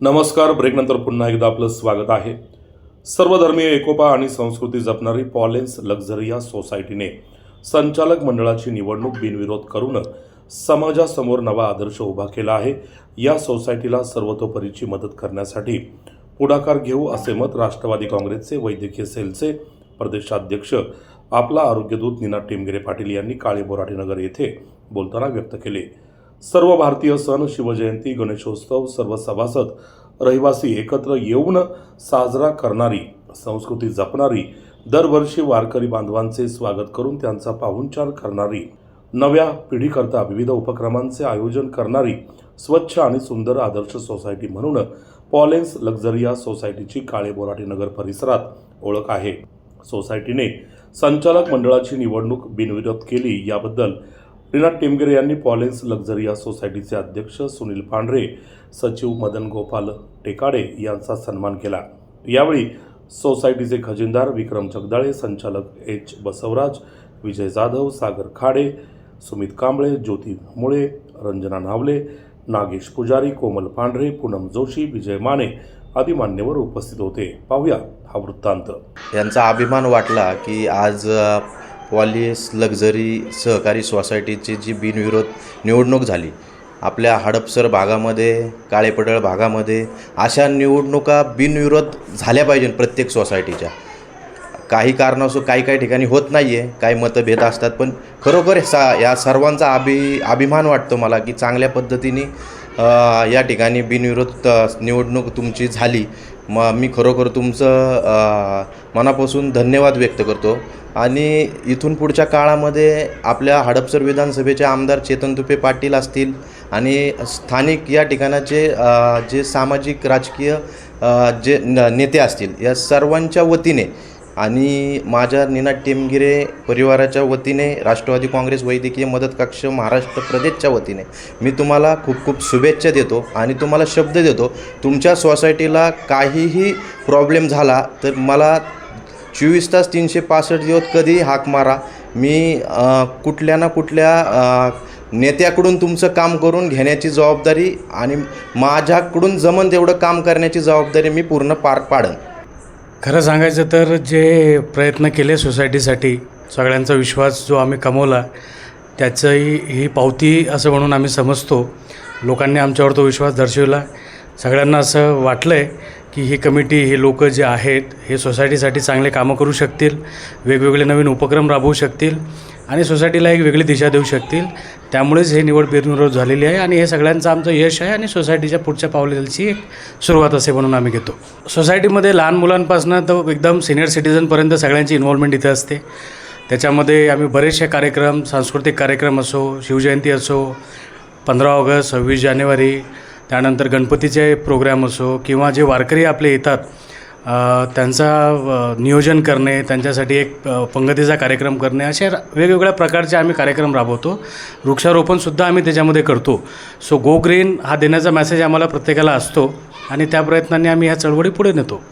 नमस्कार. ब्रेकनंतर पुन्हा एकदा आपलं स्वागत आहे. सर्वधर्मीय एकोपा आणि संस्कृती जपणारी पॉलेन्स लक्झरिया सोसायटीने संचालक मंडळाची निवडणूक बिनविरोध करून समाजासमोर नवा आदर्श उभा केला आहे. या सोसायटीला सर्वतोपरीची मदत करण्यासाठी पुढाकार घेऊ असे मत राष्ट्रवादी काँग्रेसचे वैद्यकीय सेलचे प्रदेशाध्यक्ष आपला आरोग्यदूत नीना टिमगिरे पाटील यांनी काळे बोराटीनगर येथे बोलताना व्यक्त केले. सर्व भारतीय सण शिवजयंती गणेशोत्सव सर्व सभासद रहिवासी एकत्र येऊन साजरा करणारी संस्कृती जपणारी दरवर्षी वारकरी बांधवांचे स्वागत करून त्यांचा पाहुणचार करणारी नव्या पिढीकरता विविध उपक्रमांचे आयोजन करणारी स्वच्छ आणि सुंदर आदर्श सोसायटी म्हणून पॉलेन्स लक्झरिया सोसायटीची काळे बोराटी नगर परिसरात ओळख आहे. सोसायटीने संचालक मंडळाची निवडणूक बिनविरोध केली याबद्दल रीना टेमगिरे यांनी पॉलेन्स लक्झरिया सोसायटीचे अध्यक्ष सुनील पांढरे सचिव मदन गोपाल टेकाडे यांचा सन्मान केला. यावेळी सोसायटीचे खजिनदार विक्रम जगदाळे संचालक एच. बसवराज विजय जाधव सागर खाडे सुमित कांबळे ज्योती मुळे रंजना नावले नागेश पुजारी कोमल पांढरे पूनम जोशी विजय माने आदी मान्यवर उपस्थित होते. पाहूया हा वृत्तांत. यांचा अभिमान वाटला की आज अ, लक्झरी सहकारी सोसायटीची जी बिनविरोध निवडणूक झाली आपल्या हडपसर भागामध्ये काळेपडळ भागामध्ये अशा निवडणुका बिनविरोध झाल्या पाहिजे प्रत्येक सोसायटीच्या. काही कारणास्तव काही काही ठिकाणी होत नाही आहे काही मतभेद असतात पण खरोखर सा या सर्वांचा अभि अभिमान वाटतो मला की चांगल्या पद्धतीने या ठिकाणी बिनविरोध निवडणूक तुमची झाली. मग मी खरोखर तुमचं मनापासून धन्यवाद व्यक्त करतो. आणि इथून पुढच्या काळामध्ये आपल्या हडपसर विधानसभेचे आमदार चेतन तुपे पाटील असतील आणि स्थानिक या ठिकाणाचे जे सामाजिक राजकीय जे न नेते असतील या सर्वांच्या वतीने आणि माझ्या नीना टेमगिरे परिवाराच्या वतीने राष्ट्रवादी काँग्रेस वैद्यकीय मदत कक्ष महाराष्ट्र प्रदेशच्या वतीने मी तुम्हाला खूप खूप शुभेच्छा देतो आणि तुम्हाला शब्द देतो तुमच्या सोसायटीला काहीही प्रॉब्लेम झाला तर मला चोवीस तास तीनशे पासष्ट दिवस कधी हाक मारा. मी कुठल्या ना कुठल्या नेत्याकडून तुमचं काम करून घेण्याची जबाबदारी आणि माझ्याकडून जमन तेवढं काम करण्याची जबाबदारी मी पूर्ण पार पाडन. खरं सांगायचं तर जे प्रयत्न केले सोसायटीसाठी सगळ्यांचा विश्वास जो आम्ही कमवला त्याचंही ही पावती असं म्हणून आम्ही समजतो. लोकांनी आमच्यावर तो विश्वास दर्शवला. सगळ्यांना असं वाटलं आहे की ही कमिटी हे लोक जे आहेत हे सोसायटीसाठी चांगले कामं करू शकतील वेगवेगळे नवीन उपक्रम राबवू शकतील आणि सोसायटीला एक वेगळी दिशा देऊ शकतील. त्यामुळेच हे निवड बिनविरोध झालेली आहे आणि हे सगळ्यांचं आमचं यश आहे आणि सोसायटीच्या पुढच्या पावलेची एक सुरुवात असे म्हणून आम्ही घेतो. सोसायटीमध्ये लहान मुलांपासून तर एकदम सिनियर सिटीजनपर्यंत सगळ्यांची इन्व्हॉल्वमेंट इथे असते. त्याच्यामध्ये आम्ही बरेचसे कार्यक्रम सांस्कृतिक कार्यक्रम असो शिवजयंती असो पंधरा ऑगस्ट सव्वीस जानेवारी त्यानंतर गणपतीचे प्रोग्राम असो किंवा जे वारकरी आपले येतात त्यांचा नियोजन करणे त्यांच्यासाठी एक पंगतीचा कार्यक्रम करणे असे वेगवेगळ्या प्रकारचे आम्ही कार्यक्रम राबवतो. वृक्षारोपणसुद्धा आम्ही त्याच्यामध्ये करतो. सो गो ग्रीन हा देण्याचा मेसेज आम्हाला प्रत्येकाला असतो आणि त्या प्रयत्नांनी आम्ही ह्या चळवळी पुढे नेतो.